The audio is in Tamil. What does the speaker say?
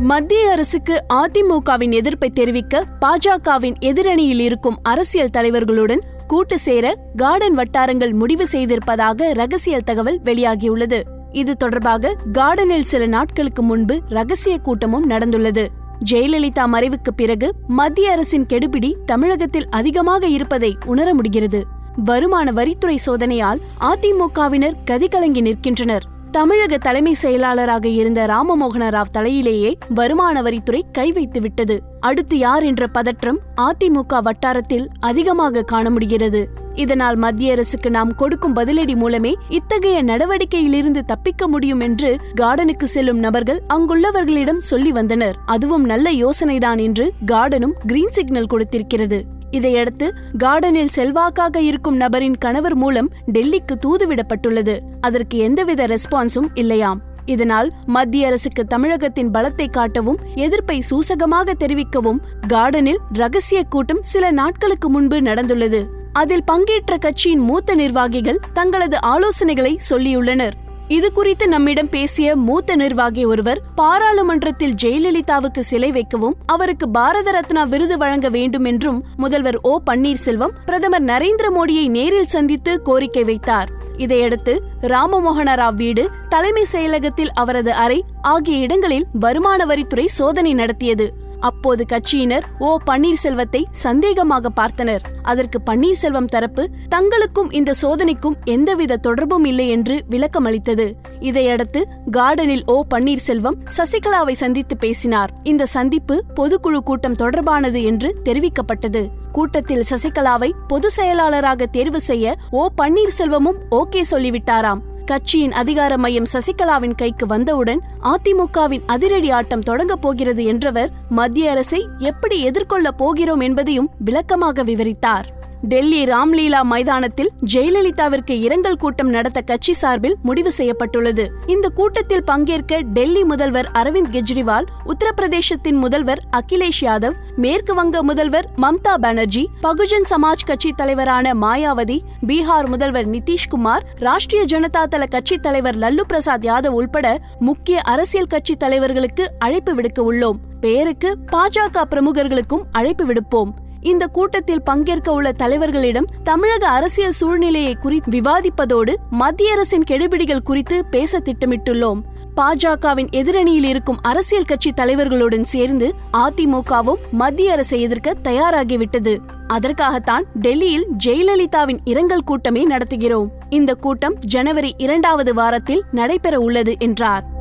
மத்திய அரசுக்கு அதிமுகவின் எதிர்ப்பை தெரிவிக்க பாஜகவின் எதிரணியில் இருக்கும் அரசியல் தலைவர்களுடன் கூட்டு சேர கார்டன் வட்டாரங்கள் முடிவு செய்திருப்பதாக ரகசிய தகவல் வெளியாகியுள்ளது. இது தொடர்பாக கார்டனில் சில நாட்களுக்கு முன்பு ரகசிய கூட்டமும் நடந்துள்ளது. ஜெயலலிதா மறைவுக்கு பிறகு மத்திய அரசின் கெடுபிடி தமிழகத்தில் அதிகமாக இருப்பதை உணர முடிகிறது. வருமான வரித்துறை சோதனையால் அதிமுகவினர் கதிகலங்கி நிற்கின்றனர். தமிழக தலைமை செயலாளராக இருந்த ராமமோகன ராவ் தலையிலேயே வருமான வரித்துறை கை வைத்து விட்டது. அடுத்து யார் என்ற பதற்றம் அதிமுக வட்டாரத்தில் அதிகமாக காண முடிகிறது இதனால் மத்திய அரசுக்கு நாம் கொடுக்கும் பதிலடி மூலமே இத்தகைய நடவடிக்கையிலிருந்து தப்பிக்க முடியும் என்று கார்டனுக்கு செல்லும் நபர்கள் அங்குள்ளவர்களிடம் சொல்லி வந்தனர். அதுவும் நல்ல யோசனைதான் என்று கார்டனும் கிரீன் சிக்னல் கொடுத்திருக்கிறது. இதையடுத்து கார்டனில் செல்வாக்காக இருக்கும் நபரின் கணவர் மூலம் டெல்லிக்கு தூதுவிடப்பட்டுள்ளது. அதற்கு எந்தவித ரெஸ்பான்ஸும் இல்லையாம். இதனால் மத்திய அரசுக்கு தமிழகத்தின் பலத்தை காட்டவும் எதிர்ப்பை சூசகமாக தெரிவிக்கவும் கார்டனில் ரகசிய கூட்டம் சில நாட்களுக்கு முன்பு நடந்துள்ளது. அதில் பங்கேற்ற கட்சியின் மூத்த நிர்வாகிகள் தங்களது ஆலோசனைகளை சொல்லியுள்ளனர். இது குறித்து நம்மிடம் பேசிய மூத்த நிர்வாகி ஒருவர் பாராளுமன்றத்தில் ஜெயலலிதாவுக்கு சிலை வைக்கவும் அவருக்கு பாரத ரத்னா விருது வழங்க வேண்டும் என்றும் முதல்வர் ஓ பன்னீர்செல்வம் பிரதமர் நரேந்திர மோடியை நேரில் சந்தித்து கோரிக்கை வைத்தார். இதையடுத்து ராமமோகன ராவ் வீடு தலைமை செயலகத்தில் அவரது அறை ஆகிய இடங்களில் வருமான வரித்துறை சோதனை நடத்தியது. அப்போது கட்சியினர் ஓ பன்னீர்செல்வத்தை சந்தேகமாக பார்த்தனர். அதற்கு பன்னீர்செல்வம் தரப்பு தங்களுக்கும் இந்த சோதனைக்கும் எந்தவித தொடர்பும் இல்லை என்று விளக்கம் அளித்தது இதையடுத்து கார்டனில் ஓ பன்னீர்செல்வம் சசிகலாவை சந்தித்து பேசினார். இந்த சந்திப்பு பொதுக்குழு கூட்டம் தொடர்பானது என்று தெரிவிக்கப்பட்டது. கூட்டத்தில் சசிகலாவை பொதுச் செயலாளராக தேர்வு செய்ய ஓ பன்னீர்செல்வமும் ஓகே சொல்லிவிட்டாராம். கட்சியின் அதிகார மையம் சசிகலாவின் கைக்கு வந்தவுடன் அதிமுகவின் அதிரடி ஆட்டம் தொடங்கப் போகிறது என்றவர் மத்திய அரசை எப்படி எதிர்கொள்ளப் போகிறோம் என்பதையும் விளக்கமாக விவரித்தார். டெல்லி ராம்லீலா மைதானத்தில் ஜெயலலிதாவிற்கு இரங்கல் கூட்டம் நடத்த கட்சி சார்பில் முடிவு செய்யப்பட்டுள்ளது. இந்த கூட்டத்தில் பங்கேற்க டெல்லி முதல்வர் அரவிந்த் கெஜ்ரிவால் உத்தரப்பிரதேசத்தின் முதல்வர் அகிலேஷ் யாதவ் மேற்கு வங்க முதல்வர் மம்தா பானர்ஜி பகுஜன் சமாஜ் கட்சி தலைவரான மாயாவதி பீகார் முதல்வர் நிதிஷ்குமார் ராஷ்டிரிய ஜனதா தள கட்சி தலைவர் லல்லு பிரசாத் யாதவ் உள்பட முக்கிய அரசியல் கட்சி தலைவர்களுக்கு அழைப்பு விடுக்க உள்ளோம். பெயருக்கு பாஜக பிரமுகர்களுக்கும் அழைப்பு விடுப்போம். இந்த கூட்டத்தில் பங்கேற்க உள்ள தலைவர்களிடம் தமிழக அரசியல் சூழ்நிலையை குறித்து விவாதிப்பதோடு மத்திய அரசின் கெடுபிடிகள் குறித்து பேச திட்டமிட்டுள்ளோம். பாஜகவின் எதிரணியில் இருக்கும் அரசியல் கட்சி தலைவர்களுடன் சேர்ந்து அதிமுகவும் மத்திய அரசை எதிர்க்க தயாராகிவிட்டது. அதற்காகத்தான் டெல்லியில் ஜெயலலிதாவின் இரங்கல் கூட்டமே நடத்துகிறோம். இந்த கூட்டம் ஜனவரி இரண்டாவது வாரத்தில் நடைபெற உள்ளது என்றார்.